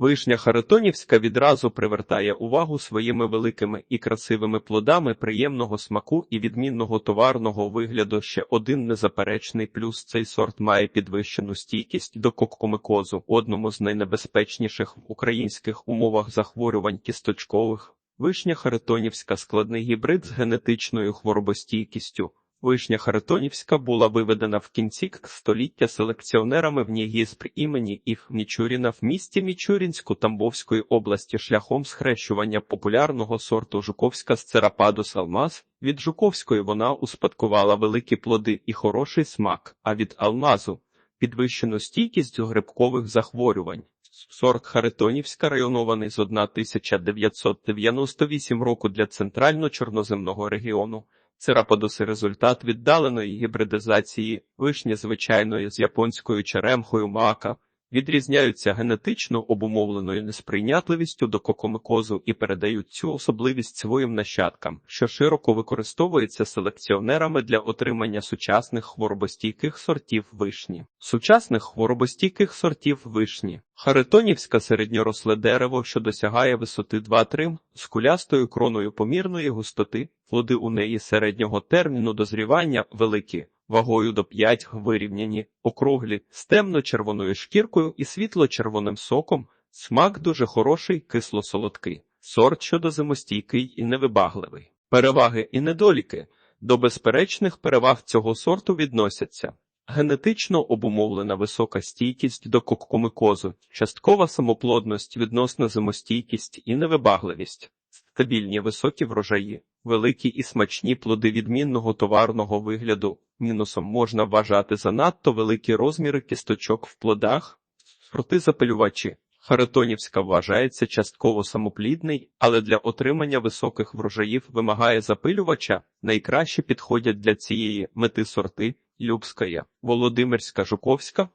Вишня Харитонівська відразу привертає увагу своїми великими і красивими плодами приємного смаку і відмінного товарного вигляду. Ще один незаперечний плюс цей сорт має підвищену стійкість до кокомикозу, одному з найнебезпечніших в українських умовах захворювань кісточкових. Вишня Харитонівська складний гібрид з генетичною хворобостійкістю. Вишня Харитонівська була виведена в кінці століття селекціонерами в Нігізпр імені Іф Мічуріна в місті Мічурінську Тамбовської області шляхом схрещування популярного сорту Жуковська з Церападус алмаз. Від Жуковської вона успадкувала великі плоди і хороший смак, а від алмазу підвищену стійкість грибкових захворювань. Сорт Харитонівська районований з 1998 року для центрально-чорноземного регіону. Цераподоси – результат віддаленої гібридизації вишні звичайної з японською черемхою мака, відрізняються генетично обумовленою несприйнятливістю до кокомикозу і передають цю особливість своїм нащадкам, що широко використовується селекціонерами для отримання сучасних хворобостійких сортів вишні. Сучасних хворобостійких сортів вишні. Харитонівська середньоросле дерево, що досягає висоти 2-3, з кулястою кроною помірної густоти, плоди у неї середнього терміну дозрівання великі, вагою до 5 вирівняні, округлі, з темно-червоною шкіркою і світло-червоним соком, смак дуже хороший, кисло-солодкий, сорт щодо зимостійкий і невибагливий. Переваги і недоліки. До безперечних переваг цього сорту відносяться. Генетично обумовлена висока стійкість до кокомикозу, часткова самоплодність, відносна зимостійкість і невибагливість, стабільні високі врожаї, великі і смачні плоди відмінного товарного вигляду. Мінусом можна вважати занадто великі розміри кісточок в плодах, запилювачі. Харитонівська вважається частково самоплідний, але для отримання високих врожаїв вимагає запилювача. Найкраще підходять для цієї мети сорти Любская, Володимирська Жуковська,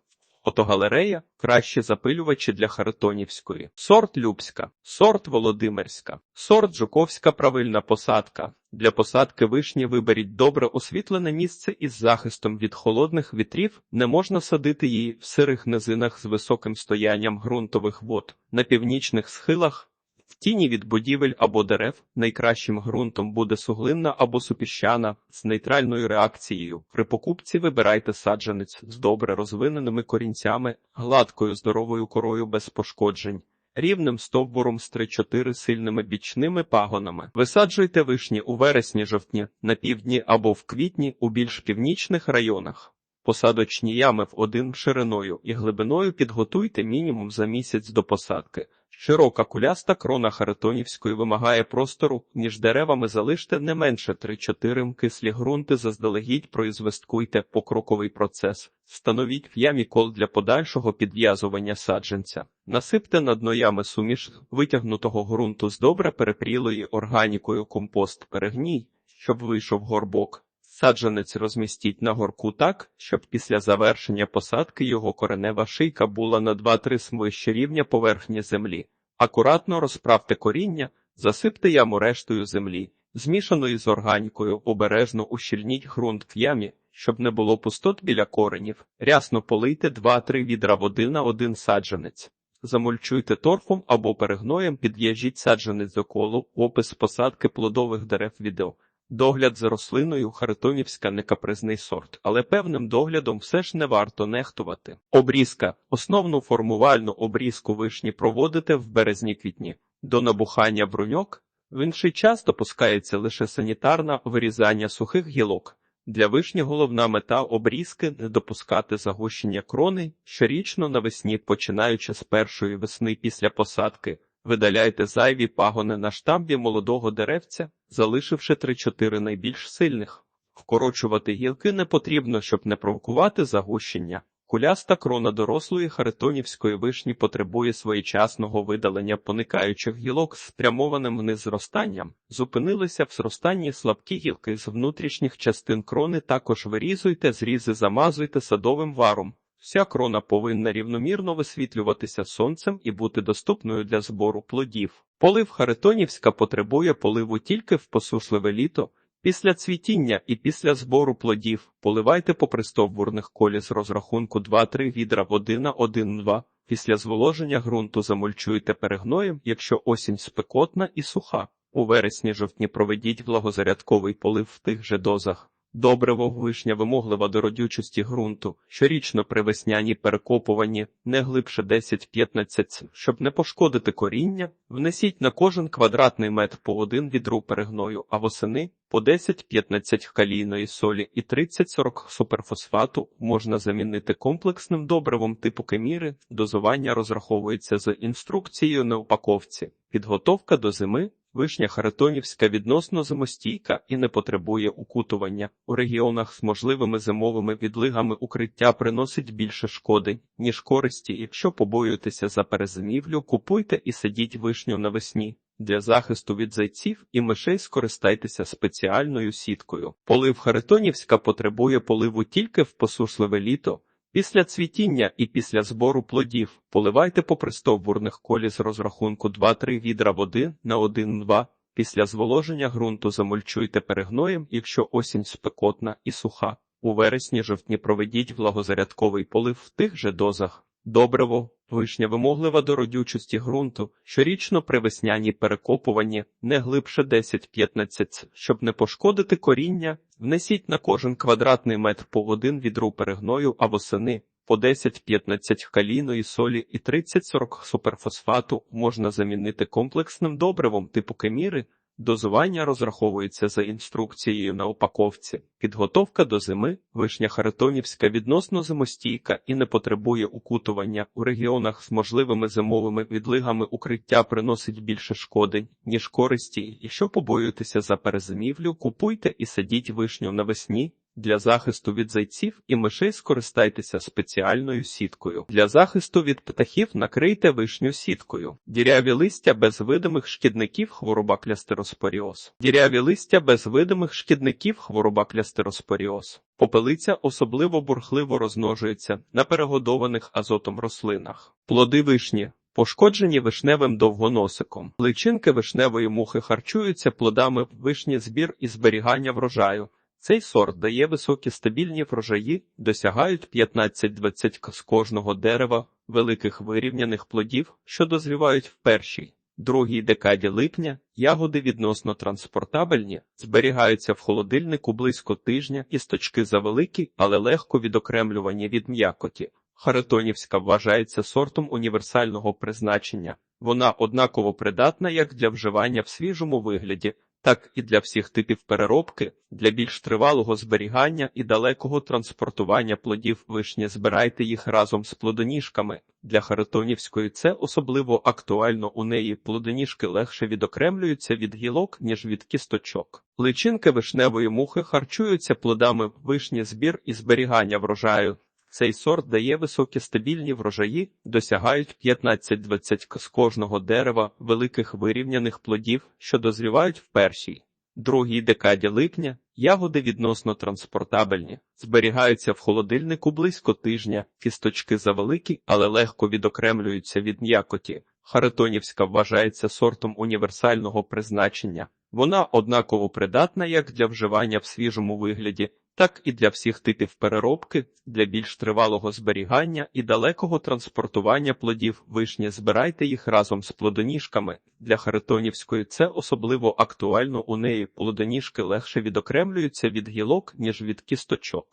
фотогалерея, кращі запилювачі для Харитонівської, сорт Любська, сорт Володимирська, сорт Жуковська правильна посадка. Для посадки вишні виберіть добре освітлене місце із захистом від холодних вітрів, не можна садити її в сирих низинах з високим стоянням ґрунтових вод, на північних схилах. В тіні від будівель або дерев найкращим ґрунтом буде суглинна або супіщана з нейтральною реакцією. При покупці вибирайте саджанець з добре розвиненими корінцями, гладкою здоровою корою без пошкоджень. Рівним стовбуром з 3-4 сильними бічними пагонами. Висаджуйте вишні у вересні-жовтні, на півдні або в квітні у більш північних районах. Посадочні ями в один шириною і глибиною підготуйте мінімум за місяць до посадки. Широка куляста крона Харитонівської вимагає простору, ніж деревами залиште не менше 3-4 кислі ґрунти, заздалегідь проізвесткуйте покроковий процес, встановіть в ямі кол для подальшого підв'язування саджанця, насипте на дно ями суміш витягнутого ґрунту з добре перепрілої органікою компост перегній, щоб вийшов горбок. Саджанець розмістіть на горку так, щоб після завершення посадки його коренева шийка була на 2-3 см вище рівня поверхні землі. Акуратно розправте коріння, засипте яму рештою землі, змішаної з органікою, обережно ущільніть ґрунт в ямі, щоб не було пустот біля коренів. Рясно полийте 2-3 відра води на один саджанець. Замульчуйте торфом або перегноєм, під'їжджіть саджанець до колу, опис посадки плодових дерев відео. Догляд за рослиною Харитонівська не капризний сорт, але певним доглядом все ж не варто нехтувати. Обрізка. Основну формувальну обрізку вишні проводите в березні-квітні. До набухання бруньок в інший час допускається лише санітарне вирізання сухих гілок. Для вишні головна мета обрізки не допускати загущення крони щорічно навесні, починаючи з першої весни після посадки. Видаляйте зайві пагони на штамбі молодого деревця, залишивши 3-4 найбільш сильних. Вкорочувати гілки не потрібно, щоб не провокувати загущення. Куляста крона дорослої харитонівської вишні потребує своєчасного видалення поникаючих гілок з спрямованим вниз зростанням. Зупинилися в зростанні слабкі гілки з внутрішніх частин крони. Також вирізуйте, зрізи замазуйте садовим варом. Вся крона повинна рівномірно висвітлюватися сонцем і бути доступною для збору плодів. Полив Харитонівська потребує поливу тільки в посушливе літо. Після цвітіння і після збору плодів поливайте попри стовбурних колі з розрахунку 2-3 відра води на 1-2. Після зволоження ґрунту замульчуйте перегноєм, якщо осінь спекотна і суха. У вересні-жовтні проведіть влагозарядковий полив в тих же дозах. Добриво вишня вимоглива до родючості ґрунту, щорічно при весняній перекопуванні не глибше 10-15. Щоб не пошкодити коріння, внесіть на кожен квадратний метр по один відру перегною, а восени по 10-15 калійної солі і 30-40 суперфосфату можна замінити комплексним добривом типу кеміри. Дозування розраховується за інструкцією на упаковці. Підготовка до зими Вишня Харитонівська відносно зимостійка і не потребує укутування. У регіонах з можливими зимовими відлигами укриття приносить більше шкоди, ніж користі. Якщо побоюєтеся за перезимівлю, купуйте і садіть вишню навесні. Для захисту від зайців і мишей скористайтеся спеціальною сіткою. Полив Харитонівська потребує поливу тільки в посушливе літо. Після цвітіння і після збору плодів поливайте попри стовбурних колі з розрахунку 2-3 відра води на 1-2. Після зволоження ґрунту замульчуйте перегноєм, якщо осінь спекотна і суха. У вересні-жовтні проведіть влагозарядковий полив в тих же дозах. Добриво, вишня вимоглива до родючості ґрунту, щорічно при весняній перекопуванні не глибше 10-15. Щоб не пошкодити коріння, внесіть на кожен квадратний метр по один відру перегною а восени по 10-15 калійної солі і 30-40 суперфосфату можна замінити комплексним добривом типу кеміри. Дозування розраховується за інструкцією на упаковці. Підготовка до зими вишня Харитонівська відносно зимостійка і не потребує укутування. У регіонах з можливими зимовими відлигами укриття приносить більше шкоди, ніж користі. Якщо побоюєтеся за перезимівлю, купуйте і садіть вишню навесні. Для захисту від зайців і мишей скористайтеся спеціальною сіткою. Для захисту від птахів накрийте вишню сіткою. Діряві листя без видимих шкідників хвороба клястероспоріоз. Діряві листя без видимих шкідників хвороба клястероспоріоз. Попелиця особливо бурхливо розмножується на перегодованих азотом рослинах. Плоди вишні. Пошкоджені вишневим довгоносиком. Личинки вишневої мухи харчуються плодами вишні збір і зберігання врожаю. Цей сорт дає високі стабільні врожаї, досягають 15-20 з кожного дерева великих вирівняних плодів, що дозрівають в першій, другій декаді липня. Ягоди відносно транспортабельні, зберігаються в холодильнику близько тижня, істочки завеликі, але легко відокремлювані від м'якоті. Харитонівська вважається сортом універсального призначення. Вона однаково придатна як для вживання в свіжому вигляді, так і для всіх типів переробки, для більш тривалого зберігання і далекого транспортування плодів вишні збирайте їх разом з плодоніжками. Для Харитонівської це особливо актуально у неї плодоніжки легше відокремлюються від гілок, ніж від кісточок. Личинки вишневої мухи харчуються плодами вишні збір і зберігання врожаю. Цей сорт дає високі стабільні врожаї, досягають 15-20 з кожного дерева великих вирівняних плодів, що дозрівають в першій, другій декаді липня. Ягоди відносно транспортабельні, зберігаються в холодильнику близько тижня, кісточки завеликі, але легко відокремлюються від м'якоті. Харитонівська вважається сортом універсального призначення. Вона однаково придатна як для вживання в свіжому вигляді, так і для всіх типів переробки, для більш тривалого зберігання і далекого транспортування плодів вишні збирайте їх разом з плодоніжками. Для Харитонівської це особливо актуально у неї плодоніжки легше відокремлюються від гілок, ніж від кісточок.